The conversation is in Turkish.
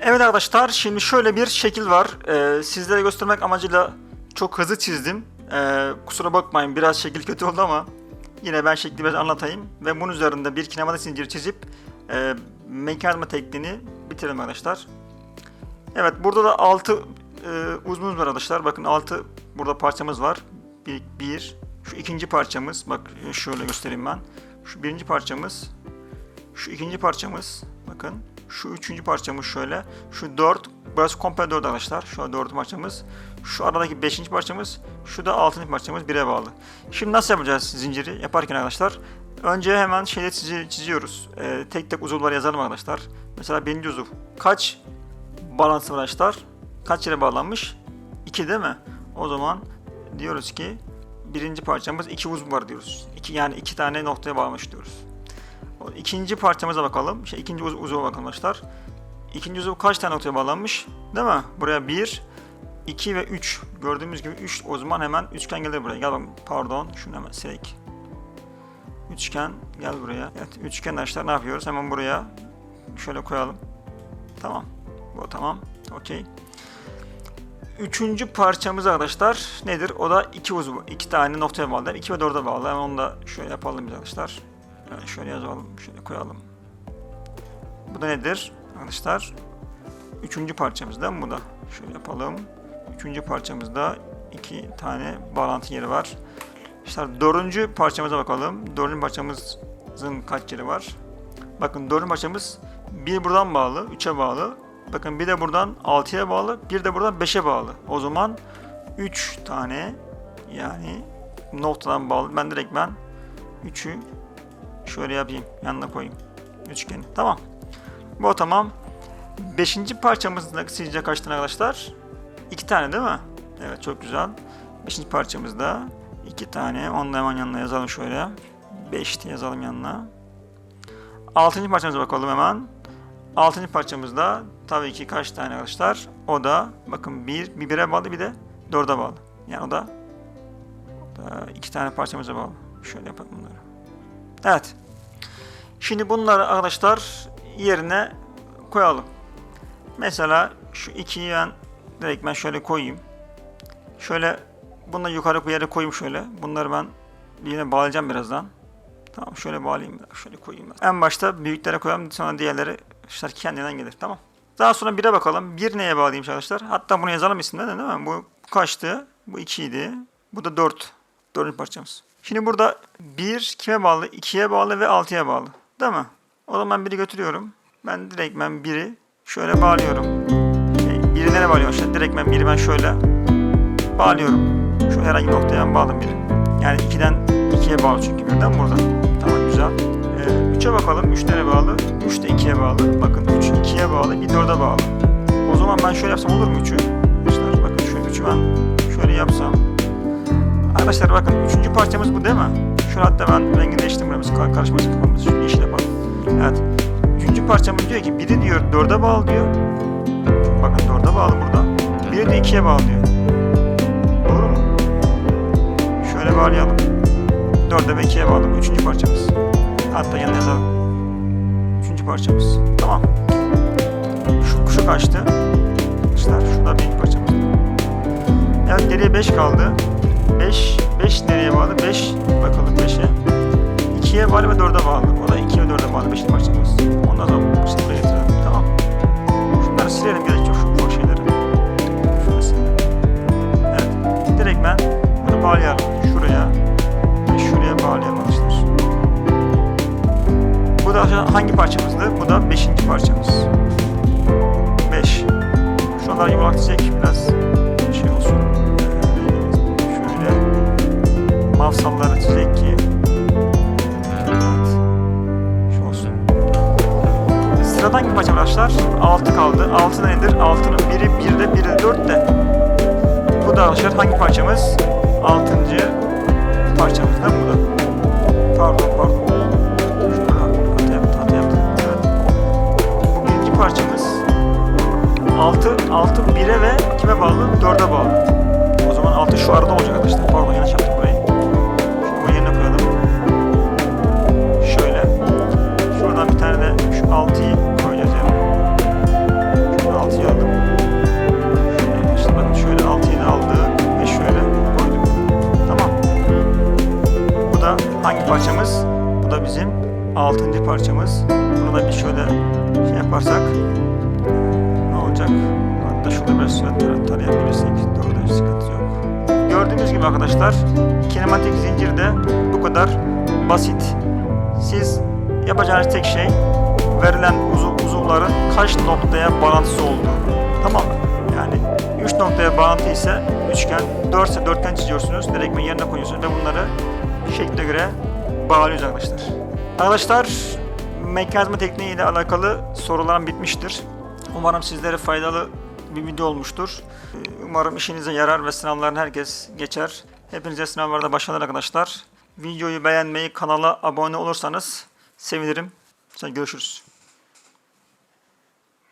Evet arkadaşlar şimdi şöyle bir şekil var. Ee, sizlere göstermek amacıyla çok hızlı çizdim. Ee, kusura bakmayın biraz şekil kötü oldu ama yine ben şekli biraz anlatayım. Ve bunun üzerinde bir kinematik zincir çizip e, mekanizma tekniğini bitirelim arkadaşlar. Evet burada da 6 e, uzunumuz var arkadaşlar. Bakın 6 burada parçamız var. Bir, bir. Şu ikinci parçamız. Bak şöyle göstereyim ben. Şu birinci parçamız. Şu ikinci parçamız. Bakın. Şu üçüncü parçamız şöyle. Şu dört. Burası komple dört arkadaşlar. Şu dördüncü parçamız. Şu aradaki beşinci parçamız. Şu da altıncı parçamız bire bağlı. Şimdi nasıl yapacağız zinciri yaparken arkadaşlar? Önce hemen şeyde çizi- çiziyoruz. Ee, tek tek uzuvları yazalım arkadaşlar. Mesela birinci uzuv. Kaç bağlantısı var arkadaşlar? Kaç yere bağlanmış? 2 değil mi? O zaman diyoruz ki birinci parçamız iki uzuv var diyoruz. İki, yani iki tane noktaya bağlamış diyoruz. İkinci parçamıza bakalım. Şey, ikinci uz uzuva bakalım arkadaşlar. İkinci uzuv kaç tane noktaya bağlanmış? Değil mi? Buraya 1, 2 ve 3. Gördüğümüz gibi 3 o zaman hemen üçgen gelir buraya. Gel bakalım. Pardon. Şunu hemen silek. Üçgen gel buraya. Evet üçgen arkadaşlar ne yapıyoruz? Hemen buraya şöyle koyalım. Tamam. Bu tamam. Okey. Üçüncü parçamız arkadaşlar nedir? O da iki uzuv. iki tane noktaya bağlı. 2 ve 4'e bağlı. Hemen onu da şöyle yapalım biz arkadaşlar. Yani şöyle yazalım. Şöyle koyalım. Bu da nedir? Arkadaşlar üçüncü parçamız değil mi bu da? Şöyle yapalım. Üçüncü parçamızda iki tane bağlantı yeri var. İşte dördüncü parçamıza bakalım. Dördüncü parçamızın kaç yeri var? Bakın dördüncü parçamız bir buradan bağlı, 3'e bağlı. Bakın bir de buradan 6'ya bağlı, bir de buradan 5'e bağlı. O zaman 3 tane yani noktadan bağlı. Ben direkt ben 3'ü şöyle yapayım, yanına koyayım. Üçgeni. Tamam. Bu tamam. Beşinci parçamızda sizce kaç tane arkadaşlar? İki tane değil mi? Evet çok güzel. Beşinci parçamızda iki tane. Onu da hemen yanına yazalım şöyle. Beş diye yazalım yanına. Altıncı parçamıza bakalım hemen. Altıncı parçamızda tabii ki kaç tane arkadaşlar? O da bakın bir, bir bağlı bir de dörde bağlı. Yani o da, o iki tane parçamıza bağlı. Şöyle yapalım bunları. Evet. Şimdi bunları arkadaşlar yerine koyalım. Mesela şu ikiyi ben direkt ben şöyle koyayım. Şöyle bunu yukarı bir yere koyayım şöyle. Bunları ben yine bağlayacağım birazdan. Tamam şöyle bağlayayım. Şöyle koyayım. Ben. En başta büyüklere koyalım sonra diğerleri işte kendinden gelir. Tamam. Daha sonra 1'e bakalım. 1 neye bağlıymış arkadaşlar? Hatta bunu yazalım isimden de değil mi? Bu kaçtı? Bu 2 idi. Bu da 4. Dördüncü parçamız. Şimdi burada 1 kime bağlı? 2'ye bağlı ve 6'ya bağlı. Değil mi? O zaman 1'i götürüyorum. Ben direkt ben 1'i şöyle bağlıyorum. Şey, biri nereye bağlıyorum işte? Direkt ben 1'i ben şöyle bağlıyorum. Şu herhangi bir noktaya ben bağladım biri. Yani 2'den 2'ye bağlı çünkü birden burada. Tamam güzel. Ee, 3'e bakalım. 3 nereye bağlı? 3 de 2'ye bağlı. Bakın 3 2'ye bağlı, bir 4'e bağlı. O zaman ben şöyle yapsam olur mu 3'ü? Arkadaşlar bakın şu 3'ü ben şöyle yapsam. Arkadaşlar bakın 3. parçamız bu değil mi? Şu hatta ben rengi değiştirmemiz karışmasın kafamız. Şu yeşil yapalım. Evet. 3. parçamız diyor ki biri diyor 4'e bağlı diyor. Bakın 4'e bağlı burada. Biri de 2'ye bağlı diyor. Doğru mu? Şöyle bağlayalım. 4'e ve 2'ye bağlı 3. parçamız. Hatta yanına yazalım. Üçüncü parçamız. Tamam. Şu, şu kaçtı? Arkadaşlar şurada birinci parçamız. Evet geriye 5 kaldı. 5, 5 nereye bağlı? 5, bakalım 5'e. 2'ye bağlı ve 4'e bağlı. O da 2 ve 4'e bağlı 5. parçamız. Ondan sonra buraya getirelim. Tamam. Şunları silelim gerek yok şu boş şeyleri. Şunu silelim. Evet. Direkt ben bunu bağlayalım. Şuraya ve şuraya bağlayalım arkadaşlar. Bu da hangi parçamızdı? Bu da 5. parçamız. 5. Şuralar yuvarlak çizecek biraz 6 kaldı. 6 nedir? 6'nın biri 1'de, biri 4'te. Bu da arkadaşlar hangi parçamız? 6. parçamız mi bu da? Pardon pardon. Yaparsak ne olacak? Hatta şurada biraz tar- tarayabilirsek doğru bir sıkıntı yok. Gördüğünüz gibi arkadaşlar kinematik zincir de bu kadar basit. Siz yapacağınız tek şey verilen uzuv, uzuvların kaç noktaya bağlantısı olduğu. Tamam mı? Yani 3 noktaya bağlantı ise üçgen, 4 ise dörtgen çiziyorsunuz. Direktmen yerine koyuyorsunuz ve bunları şekle göre bağlıyoruz arkadaşlar. Arkadaşlar mekanizma tekniği ile alakalı sorularım bitmiştir. Umarım sizlere faydalı bir video olmuştur. Umarım işinize yarar ve sınavların herkes geçer. Hepinize sınavlarda başarılar arkadaşlar. Videoyu beğenmeyi, kanala abone olursanız sevinirim. Sen görüşürüz.